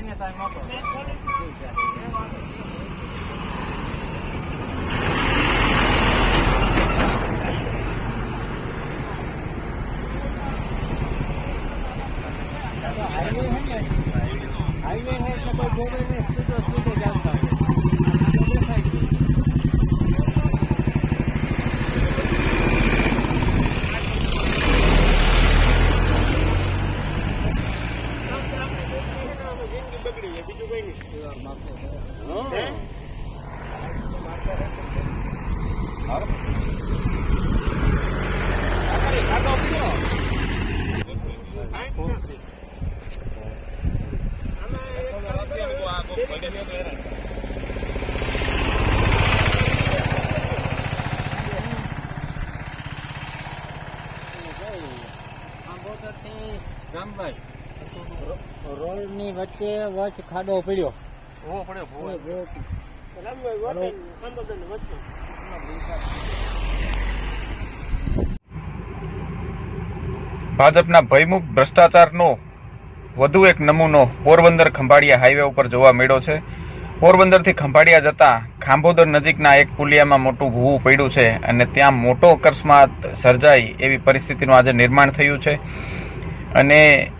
કરીને તમે મોકલો હાઈવે હે એટલે કોઈ જોવે નહીં રોડ ની વચ્ચે વચ ખાડો પડ્યો. ભૂવો પડ્યો ભૂવો ભાજપના ભયમુખ ભ્રષ્ટાચારનો વધુ એક નમૂનો પોરબંદર ખંભાળિયા હાઈવે ઉપર જોવા મળ્યો છે. પોરબંદરથી ખંભાળિયા જતા ખાંભોદર નજીકના એક પુલિયામાં મોટું ભૂવું પડ્યું છે અને ત્યાં મોટો અકસ્માત સર્જાઈ એવી પરિસ્થિતિનું આજે નિર્માણ થયું છે. અને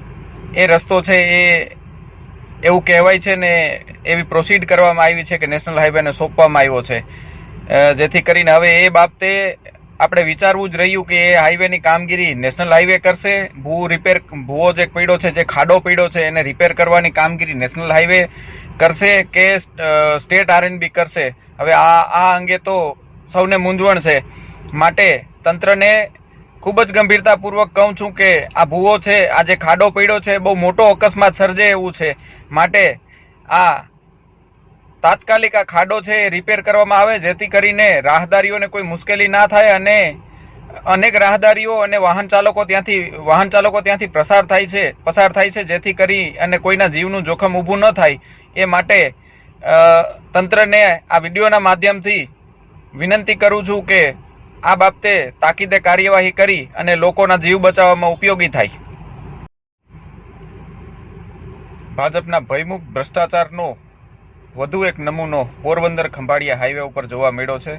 એ રસ્તો છે એ એવું કહેવાય છે ને એવી પ્રોસીડ કરવામાં આવી છે કે નેશનલ હાઈવેને સોંપવામાં આવ્યો છે. જેથી કરીને હવે એ બાબતે આપણે વિચારવું જ રહ્યું કે એ હાઈવેની કામગીરી નેશનલ હાઈવે કરશે, ભૂ રિપેર ભૂવો જે પીડો છે, જે ખાડો પીડો છે, એને રિપેર કરવાની કામગીરી નેશનલ હાઈવે કરશે કે સ્ટેટ આરએનબી કરશે? હવે આ આ અંગે તો સૌને મૂંઝવણ છે. માટે તંત્રને ખૂબ જ ગંભીરતાપૂર્વક કહું છું કે આ ભૂવો છે, આ જે ખાડો પડ્યો છે, બહુ મોટો અકસ્માત સર્જે એવું છે. માટે આ તાત્કાલિક આ ખાડો છે એ રિપેર કરવામાં આવે, જેથી કરીને રાહદારીઓને કોઈ મુશ્કેલી ના થાય અને અનેક રાહદારીઓ અને વાહન ચાલકો ત્યાંથી, વાહન ચાલકો ત્યાંથી પ્રસાર થાય છે, પસાર થાય છે, જેથી કરી અને કોઈના જીવનું જોખમ ઊભું ન થાય. એ માટે તંત્રને આ વિડીયોના માધ્યમથી વિનંતી કરું છું કે આ બાબતે તાકીદે કાર્યવાહી કરી અને લોકોના જીવ બચાવવામાં ઉપયોગી થાય. ભાજપના ભયમુખ ભ્રષ્ટાચારનો વધુ એક નમૂનો પોરબંદર ખંભાળિયા હાઈવે ઉપર જોવા મળ્યો છે.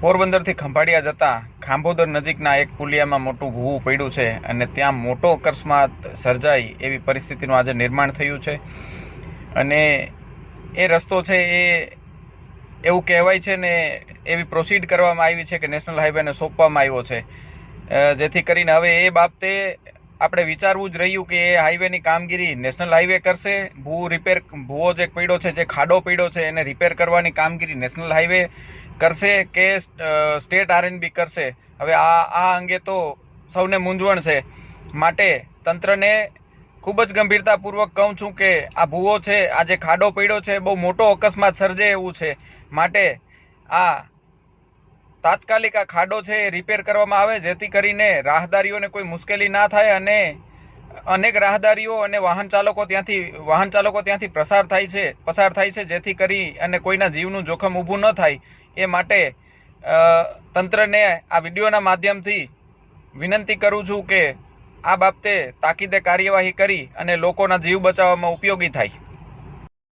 પોરબંદરથી ખંભાળિયા જતા ખાંભોદર નજીકના એક પુલિયામાં મોટું ભૂવું પડ્યું છે અને ત્યાં મોટો અકસ્માત સર્જાય એવી પરિસ્થિતિનું આજે નિર્માણ થયું છે. અને એ રસ્તો છે એ એવું કહેવાય છે ને, એવી પ્રોસીડ કરવામાં આવી છે કે નેશનલ હાઈવેને સોંપવામાં આવ્યો છે. જેથી કરીને હવે એ બાબતે આપણે વિચારવું જ રહ્યું કે એ હાઈવેની કામગીરી નેશનલ હાઈવે કરશે. ભૂ રિપેર ભૂવો જે પીડો છે, જે ખાડો પીડો છે, એને રિપેર કરવાની કામગીરી નેશનલ હાઈવે કરશે કે સ્ટેટ આરએનબી કરશે. હવે આ આ અંગે તો સૌને મૂંઝવણ છે. માટે તંત્રને ખૂબ જ ગંભીરતાપૂર્વક કહું છું કે આ ભૂવો છે, આ જે ખાડો પડ્યો છે, બહુ મોટો અકસ્માત સર્જે એવું છે. માટે આ તાત્કાલિક આ ખાડો છે એ રિપેર કરવામાં આવે, જેથી કરીને રાહદારીઓને કોઈ મુશ્કેલી ના થાય અને અનેક રાહદારીઓ અને વાહન ચાલકો ત્યાંથી, વાહન ચાલકો ત્યાંથી પ્રસાર થાય છે, પસાર થાય છે, જેથી કરી અને કોઈના જીવનું જોખમ ઊભું ન થાય. એ માટે તંત્રને આ વિડીયોના માધ્યમથી વિનંતી કરું છું કે આ બાબતે તાકીદે કાર્યવાહી કરી અને લોકોના જીવ બચાવવામાં ઉપયોગી થાય.